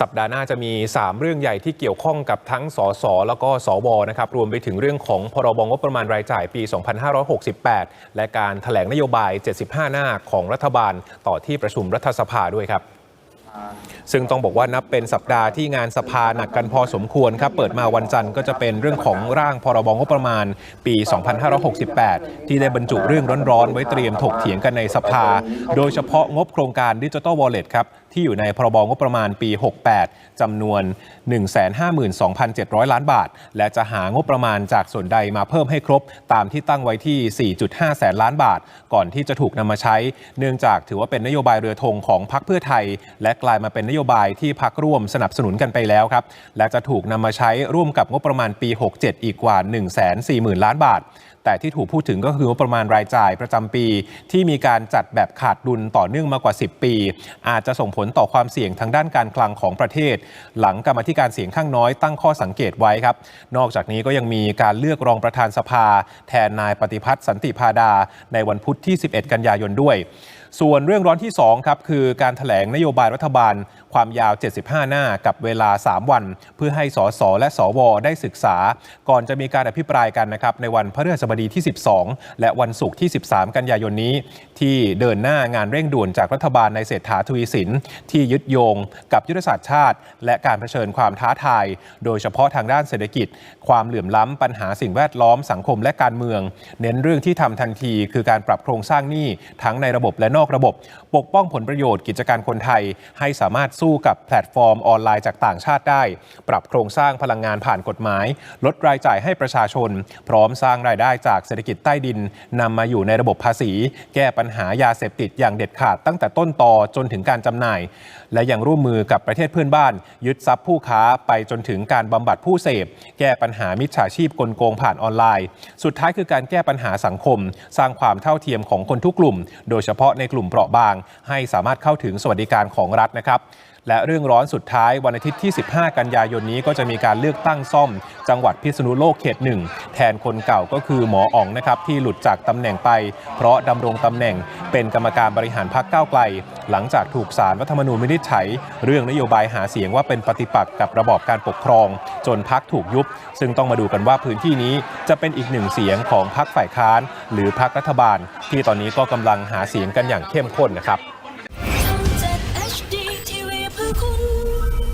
สัปดาห์หน้าจะมี 3 เรื่องใหญ่ที่เกี่ยวข้องกับทั้งสสแล้วก็สวนะครับรวมไปถึงเรื่องของพรบงบประมาณรายจ่ายปี 2568 และการถแถลงนโยบาย 75 หน้าของรัฐบาลต่อที่ประชุมรัฐสภาด้วยครับซึ่งต้องบอกว่านับเป็นสัปดาห์ที่งานสภาหนักกันพอสมควรครับ เปิดมาวันจันทร์ก็จะเป็นเรื่องของร่างพรบงบประมาณปี 2568 ที่ได้บรรจุเรื่องร้อนๆ ไว้เตรียมถกเถียงกันในสภา โดยเฉพาะงบโครงการดิจิ t a ลวอลเล็ตครับ ที่อยู่ในพรบงบประมาณปี 68 จำนวน 152,700 ล้านบาท และจะหางบประมาณจากส่วนใดมาเพิ่มให้ครบ ตามที่ตั้งไว้ที่ 4.5 แสนล้านบาท ก่อนที่จะถูกนำมาใช้ เนื่องจากถือว่าเป็นนโยบายเรือธงของพรรคเพื่อไทย และกลายมาเป็นนโยบายที่พรรคร่วมสนับสนุนกันไปแล้วครับ และจะถูกนำมาใช้ร่วมกับงบประมาณปี 67 อีกกว่า 140,000 ล้านบาท แต่ที่ถูกพูดถึงก็คืองบประมาณรายจ่ายประจำปี ที่มีการจัดแบบขาดดุลต่อเนื่องมากว่า 10 ปี อาจจะส่งผลต่อความเสี่ยงทางด้านการคลังของประเทศ หลังกรรมธิการเสียงข้างน้อยตั้งข้อสังเกตไว้ครับ นอกจากนี้ก็ยังมีการเลือกรองประธานสภา แทนนายปฏิพัฒน์สันติพาดา ในวันพุธที่ 11 กันยายนด้วย ส่วนเรื่องร้อนที่2ครับคือการถแถลงนโยบายรัฐบาล ความยาว 75 หน้ากับเวลา 3 วัน เพื่อให้สสและสวได้ศึกษา ก่อนจะมีการอภิปรายกันนะครับในวันพฤหัสบดีที่ 12 และวันศุกร์ที่ 13 กันยายนนี้ ที่เดินหน้างานเร่งด่วนจากรัฐบาลในเศรษฐาทวีสิน ที่ยึดโยงกับยุทธศาสตร์ชาติ และการเผชิญความท้าทาย โดยเฉพาะทางด้านเศรษฐกิจ ความเหลื่อมล้ำปัญหาสิ่งแวดล้อมสังคมและการเมือง เน้นเรื่องที่ทำทันทีคือการปรับโครงสร้างหนี้ทั้งในระบบและนอกระบบ ปกป้องผลประโยชน์กิจการคนไทยให้สามารถสู้กับแพลตฟอร์มออนไลน์จากต่างชาติได้ ปรับโครงสร้างพลังงานผ่านกฎหมาย ลดรายจ่ายให้ประชาชน พร้อมสร้างรายได้จากเศรษฐกิจใต้ดินนำมาอยู่ในระบบภาษี แก้ปัญหายาเสพติดอย่างเด็ดขาดตั้งแต่ต้นตอจนถึงการจำหน่าย และยังร่วมมือกับประเทศเพื่อนบ้าน ยึดทรัพย์ผู้ค้าไปจนถึงการบำบัดผู้เสพ แก้ปัญหามิจฉาชีพกลโกงผ่านออนไลน์ สุดท้ายคือการแก้ปัญหาสังคม สร้างความเท่าเทียมของคนทุกกลุ่ม โดยเฉพาะในกลุ่มเปราะบาง ให้สามารถเข้าถึงสวัสดิการของรัฐนะครับ และเรื่องร้อนสุดท้ายวันอาทิตย์ที่ 15 กันยายนนี้ก็จะมีการเลือกตั้งซ่อม จังหวัดพิษณุโลกเขตหนึ่งแทนคนเก่าก็คือหมออ๋องนะครับที่หลุดจากตำแหน่งไป เพราะดำรงตำแหน่งเป็นกรรมการบริหารพรรคก้าวไกล หลังจากถูกสารรัฐธรรมนูญวินิจฉัย เรื่องนโยบายหาเสียงว่าเป็นปฏิปักษ์กับระบอบการปกครอง จนพักถูกยุบ ซึ่งต้องมาดูกันว่าพื้นที่นี้จะเป็นอีกหนึ่งเสียงของพักฝ่ายค้าน หรือพักรัฐบาล ที่ตอนนี้ก็กำลังหาเสียงกันอย่างเข้มข้นนะครับ คุณ